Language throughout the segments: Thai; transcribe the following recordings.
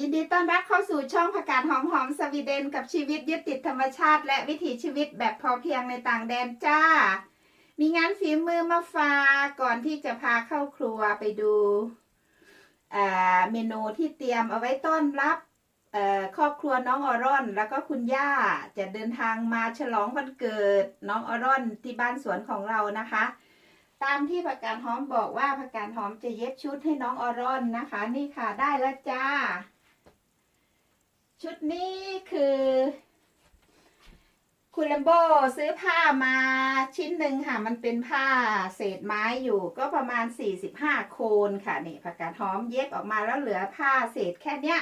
ยินดีต้อนรับเข้าสู่ช่องผักกาดหอมหอมสวีเดน กับชีวิตยึดติดธรรมชาติ และวิถีชีวิตแบบพอเพียงในต่างแดนจ้า มีงานฝีมือมาฝากก่อนที่จะพาเข้าครัวไปดูเมนูที่เตรียมเอาไว้ต้อนรับครอบครัวน้องออรอน แล้วก็คุณย่าจะเดินทางมาฉลองวันเกิดน้องออรอนที่บ้านสวนของเรานะคะ ตามที่ผักกาดหอมบอกว่าผักกาดหอมจะเย็บชุดให้น้องออรอนนะคะ นี่ค่ะได้แล้วจ้า ชุดนี้คือ คุณแลมโบซื้อผ้ามาชิ้นหนึ่งค่ะ มันเป็นผ้าเศษไม้อยู่ ก็ประมาณ 45 โคนค่ะนี่ผักกาดหอมเย็บออกมาแล้วเหลือผ้าเศษแค่เนี้ย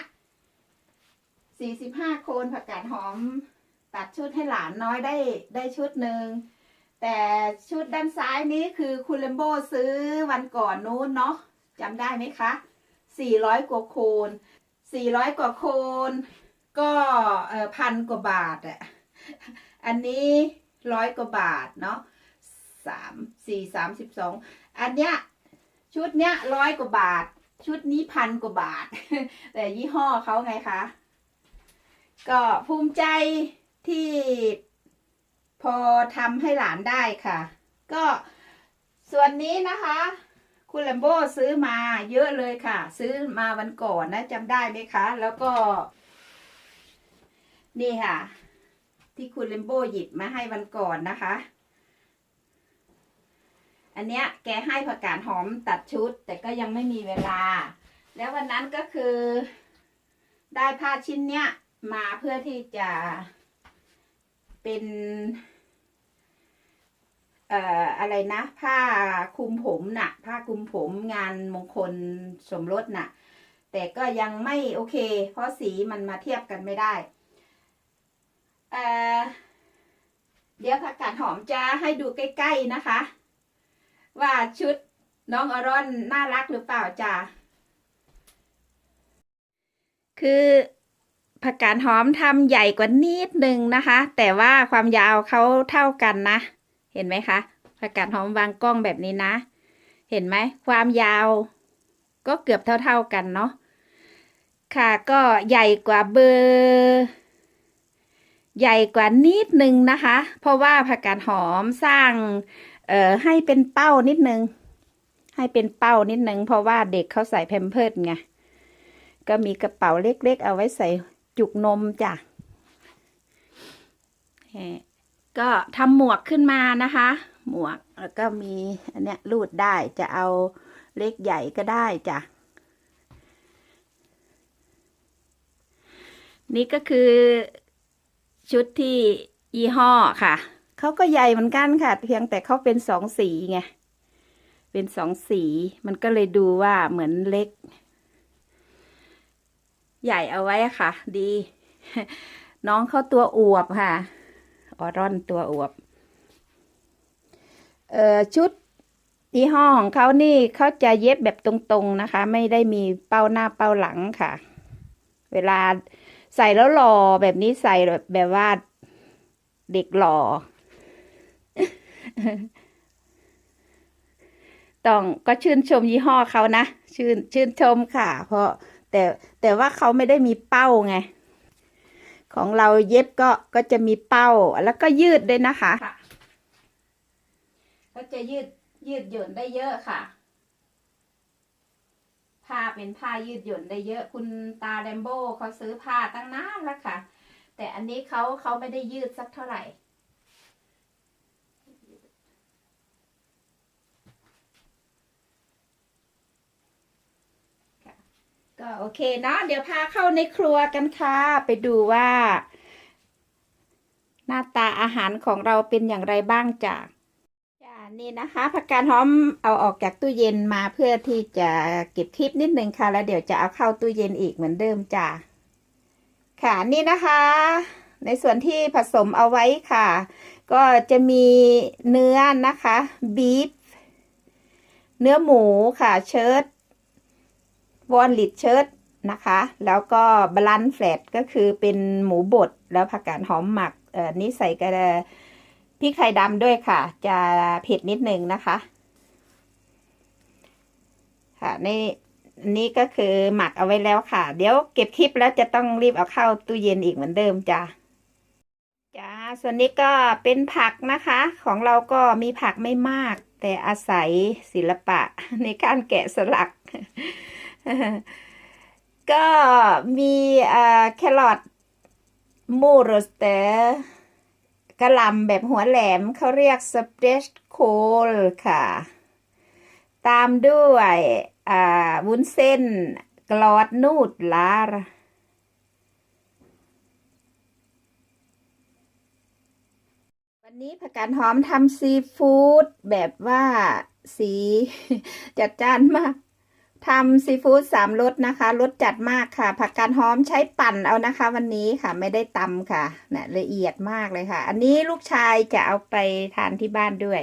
45 โคนผักกาดหอมตัดชุดให้หลานน้อยได้ได้ชุดหนึ่ง แต่ชุดด้านซ้ายนี้คือคุณเลมโบซื้อวันก่อนนู้นเนาะจำได้ไหมคะ400กว่าโคน400กว่าโคนก็เออพันกว่าบาทอะอันนี้ร้อยกว่าบาทเนาะสามสี่สามสิบสองอันเนี้ยชุดเนี้ยร้อยกว่าบาท ชุดนี้พันกว่าบาท แต่ยี่ห้อเขาไงคะ ก็ภูมิใจที่ พอทำให้หลานได้ค่ะ ก็ส่วนนี้นะคะ คุณแลมโบซื้อมาเยอะเลยค่ะ ซื้อมาวันก่อนนะจำได้ไหมคะ แล้วก็ นี่ค่ะ ที่คุณแลมโบหยิบมาให้วันก่อนนะคะ อันเนี้ยแกให้ผักกาดหอมตัดชุด แต่ก็ยังไม่มีเวลา แล้ววันนั้นก็คือ ได้ผ้าชิ้นเนี้ยมาเพื่อที่จะเป็น เอ่ออะไรนะ ผ้าคลุมผมน่ะ ผ้าคลุมผมงานมงคลสมรสน่ะ แต่ก็ยังไม่โอเค เพราะสีมันมาเทียบกันไม่ได้เอ่อเดี๋ยวผักกาดหอมจะให้ดูใกล้ ๆนะคะ ว่าชุดน้องอรอนน่ารักหรือเปล่าจ้าคือผักกาดหอมทำใหญ่กว่านิดนึงนะคะ แต่ว่าความยาวเขาเท่ากันนะ เห็นไหมคะผักกาดหอมวางกล้องแบบนี้นะ เห็นไหมความยาว ก็เกือบเท่า ๆกันเนาะค่ะก็ใหญ่กว่าเบอร์ใหญ่กว่านิดนึงนะคะ เพราะว่าผักกาดหอมสร้างเอ่อให้เป็นเป้านิดนึง ให้เป็นเป้านิดนึง เพราะว่าเด็กเขาใส่แพมเพิร์ดไงก็มีกระเป๋าเล็กๆ เอาไว้ใส่จุกนมจ้ะ ก็ทำหมวกขึ้นมานะคะ หมวกแล้วก็มีอันเนี้ยรูดได้จะเอาเล็กใหญ่ก็ได้จ้ะนี่ก็คือชุดที่ยี่ห้อค่ะเขาก็ใหญ่เหมือนกันค่ะ เพียงแต่เขาเป็นสองสีไงเป็นสองสีมันก็เลยดูว่าเหมือนเล็ก ใหญ่เอาไว้ค่ะ ดี น้องเขาตัวอวบค่ะ ออรอนตัวอวบ เอ่อชุดยี่ห้อของเขานี่เขาจะเย็บแบบตรงๆนะคะ ไม่ได้มีเป้าหน้าเป้าหลังค่ะ เวลาใส่แล้วหล่อแบบนี้ใส่แบบแบบว่าเด็กหล่อ ต้องก็ชื่นชมยี่ห้อเขานะ ชื่นชื่นชมค่ะ เพราะแต่แต่ว่าเขาไม่ได้มีเป้าไง ของเราเย็บก็ก็จะมีเป้าแล้วก็ยืดด้วยนะคะก็จะยืดยืดหยุ่นได้เยอะค่ะ ผ้าเป็นผ้ายืดหยุ่นได้เยอะ คุณตาแรมโบ้เขาซื้อผ้าตั้งนานแล้วค่ะ แต่อันนี้เขาเขาไม่ได้ยืดสักเท่าไหร่ ก็โอเคเนาะเดี๋ยวพาเข้าในครัวกันค่ะ ไปดูว่า หน้าตาอาหารของเราเป็นอย่างไรบ้างจ้ะนี่นะคะผักกาดหอมเอาออกจากตู้เย็นมาเพื่อที่จะเก็บคลิปนิดนึงค่ะ แล้วเดี๋ยวจะเอาเข้าตู้เย็นอีกเหมือนเดิมจ้ะค่ะนี่นะคะ ในส่วนที่ผสมเอาไว้ค่ะ ก็จะมีเนื้อนะคะบีฟเนื้อหมูค่ะเชิร์ต วอนลิดเชิร์ตนะคะ แล้วก็บลันแฟลตก็คือเป็นหมูบดแล้วผักกาดหอมหมักเอ่อนี่ใส่กระพริกไทยดำด้วยค่ะ จะเผ็ดนิดนึงนะคะ ค่ะในอันนี้ก็คือหมักเอาไว้แล้วค่ะ เดี๋ยวเก็บคลิปแล้วจะต้องรีบเอาเข้าตู้เย็นอีกเหมือนเดิมจ้ะจ้าส่วนนี้ก็เป็นผักนะคะ ของเราก็มีผักไม่มาก แต่อาศัยศิลปะในการแกะสลัก ก็มีแครอทมูโรสเตอร์กระลำแบบหัวแหลมเขาเรียกสเปรชโคลค่ะ ตามด้วยวุ้นเส้นกลอดนูดลาร์วันนี้ผักกาดหอมทำซีฟู้ดแบบว่าสีจัดจ้านมาก ทำซีฟู้ดสามรสนะคะรสจัดมากค่ะ ผักกาดหอมใช้ปั่นเอานะคะ วันนี้ค่ะไม่ได้ตำค่ะนะละเอียดมากเลยค่ะ อันนี้ลูกชายจะเอาไปทานที่บ้านด้วย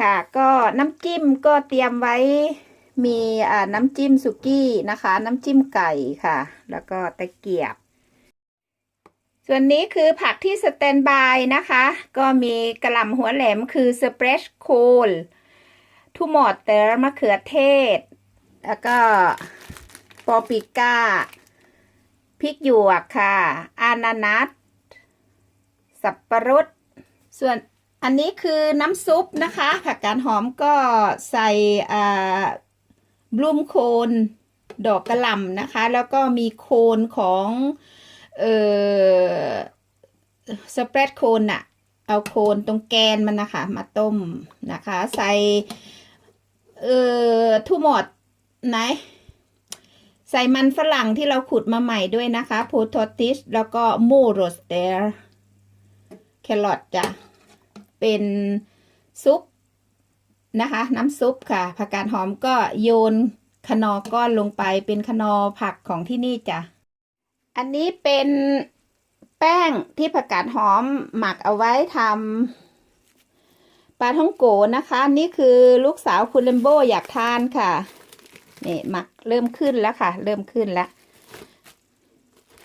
ค่ะ ก็น้ำจิ้มก็เตรียมไว้มีน้ำจิ้มสุกี้นะคะ น้ำจิ้มไก่ค่ะ แล้วก็ตะเกียบ ส่วนนี้คือผักที่สแตนบายนะคะ ก็มีกระหล่ำหัวแหลมคือสเปรชโคล ทูมอเตอร์มะเขือเทศ แล้วก็ปอปิก้า พริกหยวกค่ะ อานานัสสับปะรด ส่วนอันนี้คือน้ำซุปนะคะ ผักกาดหอมก็ใส่อ่าบลูมโคนดอกกระหล่ำนะคะ แล้วก็มีโคนของเอ่อสเปรดโคนอะเอาโคนตรงแกนมันนะคะ มาต้มนะคะ ใส่ เอ่อทูมดไหน ใส่มันฝรั่งที่เราขุดมาใหม่ด้วยนะคะโพทอติสแล้วก็มูโรสเตอร์แครอทจ้ะ เป็นซุปนะคะ น้ำซุปค่ะ ผักกาดหอมก็โยนคนอก้อนลงไปเป็นคนอผักของที่นี่จ้ะ อันนี้เป็นแป้งที่ผักกาดหอมหมักเอาไว้ทำ ปลาท่องโกนะคะ นี่คือลูกสาวคุณเลมโบอยากทานค่ะนี่หมักเริ่มขึ้นแล้วค่ะ เริ่มขึ้นแล้ว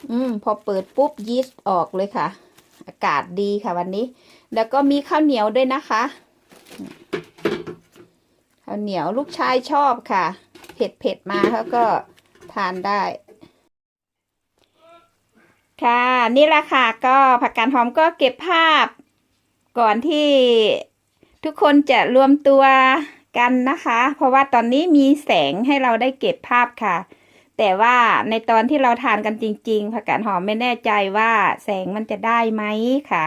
อืมพอเปิดปุ๊บยีสต์ออกเลยค่ะ อากาศดีค่ะวันนี้ แล้วก็มีข้าวเหนียวด้วยนะคะข้าวเหนียวลูกชายชอบค่ะ เผ็ดเผ็ดๆมาเขาก็ทานได้ ค่ะ นี่แหละค่ะ ก็ผักกาดหอมก็เก็บภาพก่อนที่ ทุกคนจะรวมตัวกันนะคะ เพราะว่าตอนนี้มีแสงให้เราได้เก็บภาพค่ะ แต่ว่าในตอนที่เราทานกันจริง ๆ ผักกาดหอมไม่แน่ใจว่าแสงมันจะได้ไหมค่ะ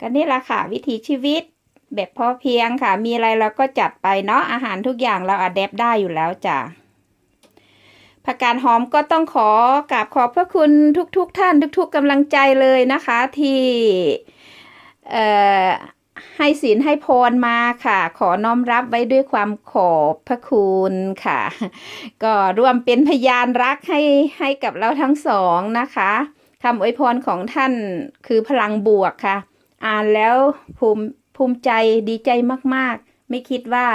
ก็นี่แหละค่ะ วิถีชีวิตแบบพอเพียงค่ะ มีอะไรเราก็จัดไปเนาะอาหารทุกอย่างเราอัดแอปได้อยู่แล้วจ้ะผักกาดหอมก็ต้องขอกราบขอบพระคุณทุกๆทท่านทุก ๆกำลังใจเลยนะคะที่เอ่อ ให้ศีลให้พรมาค่ะ ขอน้อมรับไว้ด้วยความขอบพระคุณค่ะ ก็ร่วมเป็นพยานรักให้ให้กับเราทั้งสองนะคะคำอวยพรของท่านคือพลังบวกค่ะ อ่านแล้วภูมิภูมิใจดีใจมาก ๆ ไม่คิดว่า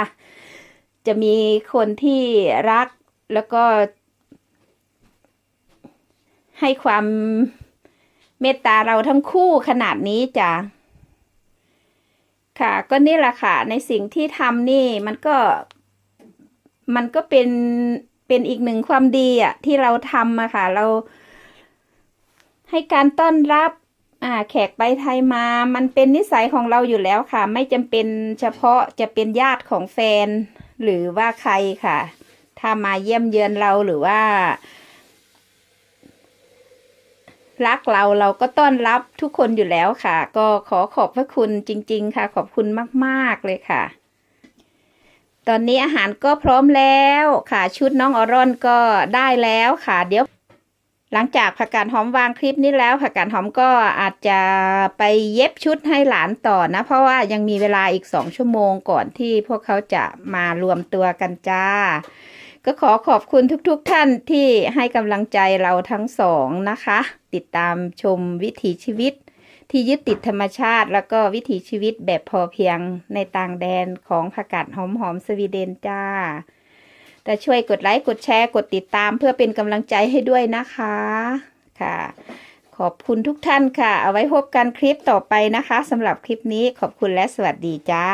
จะมีคนที่รักแล้วก็ ให้ความเมตตาเราทั้งคู่ขนาดนี้จ้ะ ค่ะ ก็นี่แหละค่ะ ในสิ่งที่ทำนี่มันก็ มันก็เป็นเป็นอีกหนึ่งความดีอะที่เราทำอะค่ะ เรา ให้การต้อนรับอ่าแขกไปไทยมา มันเป็นนิสัยของเราอยู่แล้วค่ะ ไม่จำเป็นเฉพาะจะเป็นญาติของแฟน หรือว่าใครค่ะ ถ้ามาเยี่ยมเยือนเราหรือว่า รักเราเราก็ต้อนรับทุกคนอยู่แล้วค่ะ ก็ขอขอบพระคุณจริง ๆ ค่ะ ขอบคุณมากๆเลยค่ะ ตอนนี้อาหารก็พร้อมแล้วค่ะ ชุดน้องออรอนก็ได้แล้วค่ะ เดี๋ยว หลังจากผักกาดหอมวางคลิปนี้แล้วผักกาดหอมก็อาจจะไปเย็บชุดให้หลานต่อนะ เพราะว่ายังมีเวลาอีกสองชั่วโมงก่อนที่พวกเขาจะมารวมตัวกันจ้า ก็ขอขอบคุณทุกๆทท่านที่ให้กำลังใจเราทั้งสองนะคะ ติดตามชมวิถีชีวิต ที่ยึดติดธรรมชาติ แล้วก็วิถีชีวิตแบบพอเพียงในต่างแดนของผักกาดหอมหอมสวีเดนจ้า แต่ช่วยกดไลค์กดแชร์กดติดตามเพื่อเป็นกำลังใจให้ด้วยนะคะค่ะ ขอบคุณทุกท่านค่ะ เอาไว้พบกันคลิปต่อไปนะคะสำหรับคลิปนี้ขอบคุณและสวัสดีจ้า